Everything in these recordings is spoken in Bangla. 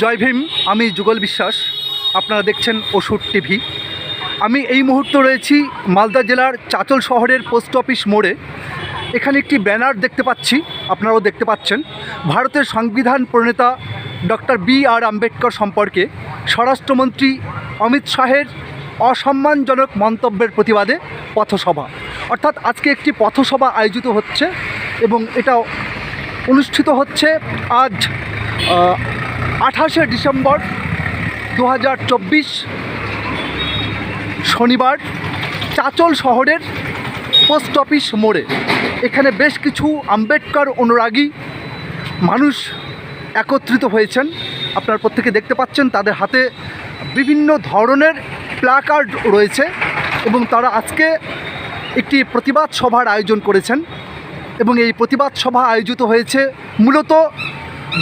জয় ভীম, আমি যুগল বিশ্বাস। আপনারা দেখছেন ওষুধ টিভি। আমি এই মুহূর্তে রয়েছি মালদা জেলার চাচল শহরের পোস্ট অফিস মোড়ে। এখানে একটি ব্যানার দেখতে পাচ্ছি, আপনারাও দেখতে পাচ্ছেন। ভারতের সংবিধান প্রণেতা ডক্টর বি আর আম্বেদকর সম্পর্কে স্বরাষ্ট্রমন্ত্রী অমিত শাহের অসম্মানজনক মন্তব্যের প্রতিবাদে পথসভা। অর্থাৎ আজকে একটি পথসভা আয়োজিত হচ্ছে এবং এটা অনুষ্ঠিত হচ্ছে আজ আঠাশে ডিসেম্বর দু হাজার চব্বিশ, শনিবার চাচল শহরের পোস্ট অফিস মোড়ে। এখানে বেশ কিছু আম্বেদকর অনুরাগী মানুষ একত্রিত হয়েছেন। আপনার প্রত্যেকে দেখতে পাচ্ছেন তাদের হাতে বিভিন্ন ধরনের প্ল্যাকার্ড রয়েছে এবং তারা আজকে একটি প্রতিবাদ সভার আয়োজন করেছেন। এবং এই প্রতিবাদ সভা আয়োজিত হয়েছে মূলত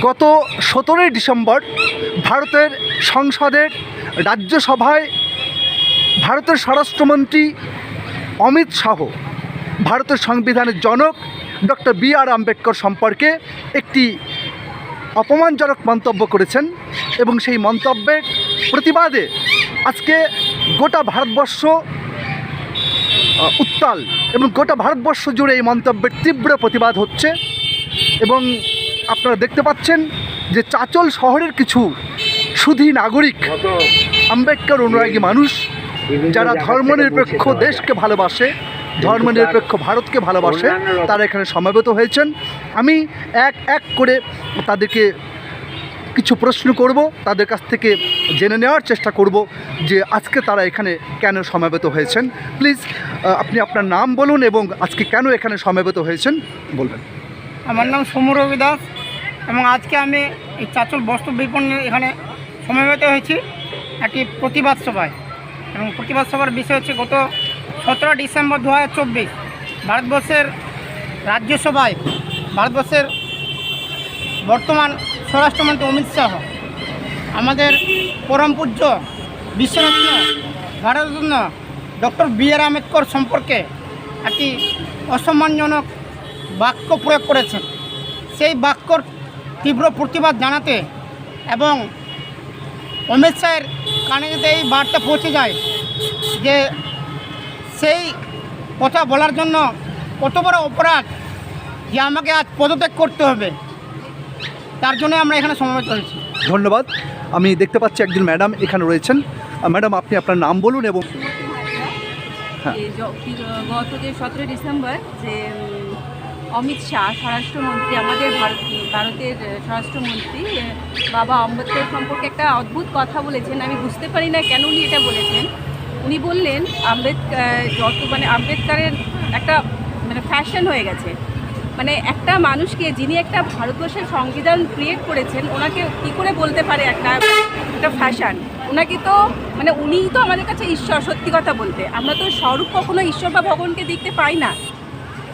গত সতেরোই ডিসেম্বর ভারতের সংসদের রাজ্যসভায় ভারতের স্বরাষ্ট্রমন্ত্রী অমিত শাহ, ভারতের সংবিধানের জনক ডক্টর বি আর আম্বেদকর সম্পর্কে একটি অপমানজনক মন্তব্য করেছেন এবং সেই মন্তব্যের প্রতিবাদে আজকে গোটা ভারতবর্ষ উত্তাল এবং গোটা ভারতবর্ষ জুড়ে এই মন্তব্যের তীব্র প্রতিবাদ হচ্ছে এবং আপনারা দেখতে পাচ্ছেন যে চাচল শহরের কিছু সুধী নাগরিক, আম্বেদকর অনুরাগী মানুষ, যারা ধর্মনিরপেক্ষ দেশকে ভালোবাসে, ধর্মনিরপেক্ষ ভারতকে ভালোবাসে, তারা এখানে সমবেত হয়েছেন। আমি এক এক করে তাদেরকে কিছু প্রশ্ন করব, তাদের কাছ থেকে জেনে নেওয়ার চেষ্টা করব যে আজকে তারা এখানে কেন সমবেত হয়েছেন। প্লিজ আপনি আপনার নাম বলুন এবং আজকে কেন এখানে সমবেত হয়েছেন, বলবেন। আমার নাম সমর রবি দাস এবং আজকে আমি এই চাচল বস্ত্র বিপণী এখানে সমবেত হয়েছি একটি প্রতিবাদ সভায়। এবং প্রতিবাদ সভার বিষয় হচ্ছে গত সতেরো ডিসেম্বর দু হাজার চব্বিশ ভারতবর্ষের রাজ্যসভায়, ভারতবর্ষের বর্তমান স্বরাষ্ট্রমন্ত্রী অমিত শাহ, আমাদের পরম পূজ্য বিশ্বরত্ন Bharat Ratna doctor B R Ambedkar সম্পর্কে একটি অসম্মানজনক বাক্য প্রয়োগ করেছেন। সেই বাক্যর তীব্র প্রতিবাদ জানাতে এবং অমিত শাহের কানে যাতে এই বার্তা পৌঁছে যায় যে সেই কথা বলার জন্য কত বড় অপরাধ যে আমাকে আজ পদত্যাগ করতে হবে। তার জন্য আমরা এখানে সমবেত হয়েছি। ধন্যবাদ। আমি দেখতে পাচ্ছি একজন ম্যাডাম এখানে রয়েছেন। ম্যাডাম আপনি আপনার নাম বলুন এবং হ্যাঁ। গত যে সতেরোই ডিসেম্বর যে অমিত শাহ, স্বরাষ্ট্রমন্ত্রী, আমাদের ভারত ভারতের স্বরাষ্ট্রমন্ত্রী বাবা আম্বেদকর সম্পর্কে একটা অদ্ভুত কথা বলেছেন, আমি বুঝতে পারি না কেন উনি এটা বলেছেন। উনি বললেন আম্বেদকর যত মানে আম্বেদকরের একটা মানে ফ্যাশন হয়ে গেছে। মানে একটা মানুষকে যিনি একটা ভারতবর্ষের সংবিধান ক্রিয়েট করেছেন, ওনাকে কী করে বলতে পারে একটা একটা ফ্যাশন ওনাকে তো মানে উনিই তো আমাদের কাছে ঈশ্বর, সত্যি কথা বলতে। আমরা তো স্বরূপ কখনো ঈশ্বর বা ভগবানকে দেখতে পাই না।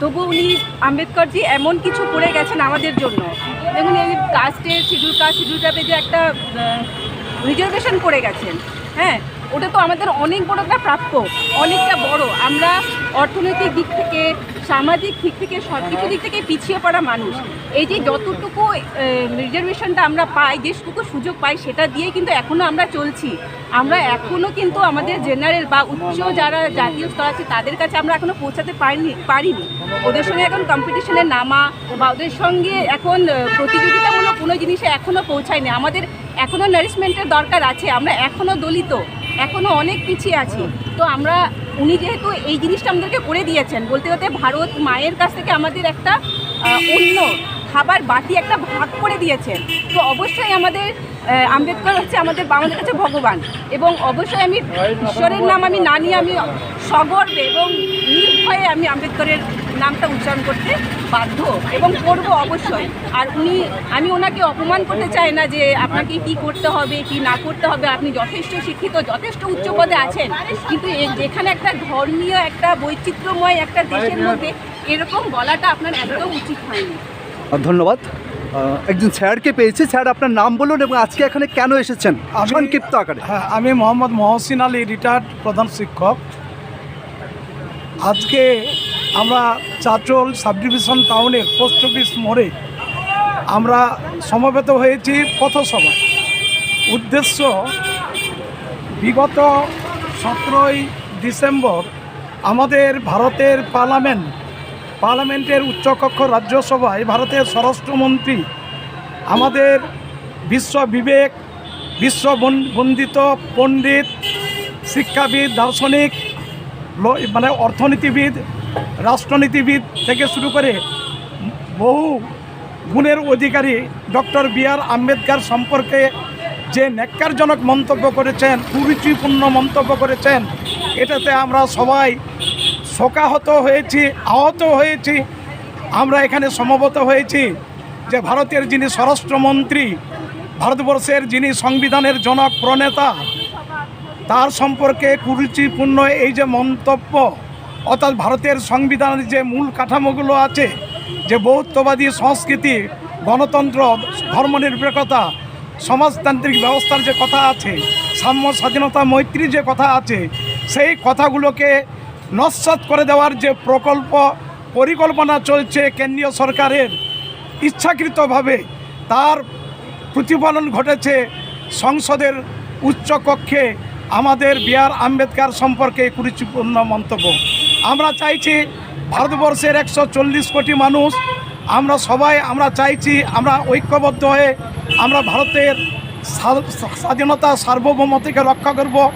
তবু উনি আম্বেদকরজি এমন কিছু করে গেছেন আমাদের জন্য। দেখুন, এই কাস্টের শিডিউল কাস্ট শিডিউল যে একটা রিজার্ভেশন করে গেছেন। হ্যাঁ ওটা তো আমাদের অনেক বড় একটা প্রাপ্য, অনেকটা বড়। আমরা অর্থনৈতিক দিক থেকে সামাজিক দিক থেকে সব কিছু দিক থেকে পিছিয়ে পড়া মানুষ। এই যে যতটুকু রিজার্ভেশনটা আমরা পাই, যেটুকু সুযোগ পাই, সেটা দিয়ে কিন্তু এখনও আমরা চলছি। আমরা এখনও কিন্তু আমাদের জেনারেল বা উচ্চ যারা জাতীয় স্তর আছে, তাদের কাছে আমরা এখনও পৌঁছাতে পারিনি পারিনি। ওদের সঙ্গে এখন কম্পিটিশনে নামা বা ওদের সঙ্গে এখন প্রতিযোগিতামূলক কোনো জিনিসে এখনও পৌঁছায়নি। আমাদের এখনও নারিশমেন্টের দরকার আছে, আমরা এখনও দলিত এখনও অনেক পিছিয়ে আছি। তো আমরা উনি যেহেতু এই জিনিসটা আমাদেরকে করে দিয়েছেন, বলতে বলতে ভারত মায়ের কাছ থেকে আমাদের একটা অন্য খাবার বাটি একটা ভাগ করে দিয়েছেন। তো অবশ্যই আমাদের আম্বেদকর হচ্ছে আমাদের আমাদের কাছে ভগবান। এবং অবশ্যই আমি ঈশ্বরের নাম আমি না নিয়ে আমি সগর্বে এবং নির্ভয়ে আমি আম্বেদকরের নামটা উচ্চারণ করতে বাধ্য এবং করব অবশ্যই। আর উনি আমি ওনাকে অপমান করতে চাই না যে আপনাকে কি করতে হবে কি না করতে হবে। আপনি যথেষ্ট শিক্ষিত যথেষ্ট উচ্চ পদে আছেন। কিন্তু যেখানে একটা ধর্মীয় একটা বৈচিত্র্যময় একটা দেশের মধ্যে এরকম বলাটা আপনার একদম উচিত হয়নি। ধন্যবাদ। একজন স্যারকে পেয়েছি। স্যার আপনার নাম বলুন এবং আজকে এখানে কেন এসেছেন? আমি- সংক্ষিপ্ত আকারে। হ্যাঁ আমি মোহাম্মদ মহসিন আলী রিটায়ার্ড প্রধান শিক্ষক। আজকে আমরা চাচল সাব ডিভিশন টাউনের পোস্ট অফিস মোড়ে আমরা সমবেত হয়েছি পথসভা উদ্দেশ্য বিগত সতেরোই ডিসেম্বর আমাদের ভারতের পার্লামেন্ট, পার্লামেন্টের উচ্চকক্ষ রাজ্যসভায় ভারতের স্বরাষ্ট্রমন্ত্রী, আমাদের বিশ্ব বিবেক, বিশ্ব বন- বন্দিত পণ্ডিত, শিক্ষাবিদ, দার্শনিক মানে অর্থনীতিবিদ রাষ্ট্রনীতিবিদ থেকে শুরু করে বহু গুণের অধিকারী ডক্টর বি আর আম্বেদকর সম্পর্কে যে ন্যাক্কারজনক মন্তব্য করেছেন, কুরুচিপূর্ণ মন্তব্য করেছেন, এটাতে আমরা সবাই শোকাহত হয়েছি, আহত হয়েছি। আমরা এখানে সমবত হয়েছি যে ভারতের যিনি স্বরাষ্ট্রমন্ত্রী, ভারতবর্ষের যিনি সংবিধানের জনক, প্রণেতা, তার সম্পর্কে কুরুচিপূর্ণ এই যে মন্তব্য অর্থাৎ ভারতের সংবিধানের যে মূল কাঠামোগুলো আছে, যে বৌদ্ধবাদী সংস্কৃতি, গণতন্ত্র, ধর্মনিরপেক্ষতা, সমাজতান্ত্রিক ব্যবস্থার যে কথা আছে, সাম্য স্বাধীনতা মৈত্রী যে কথা আছে, সেই কথাগুলোকে নস্বাত করে দেওয়ার যে প্রকল্প পরিকল্পনা চলছে কেন্দ্রীয় সরকারের ইচ্ছাকৃতভাবে, তার প্রতিফলন ঘটেছে সংসদের উচ্চকক্ষে আমাদের বি আর আম্বেদকর সম্পর্কে কুরুচিপূর্ণ মন্তব্য। আমরা চাইছি ভারতবর্ষের একশো চল্লিশ কোটি মানুষ। আমরা সবাই, আমরা চাইছি, আমরা ঐক্যবদ্ধ হয়ে আমরা ভারতের স্বা- স্বাধীনতা সার্বভৌমতাকে রক্ষা করব।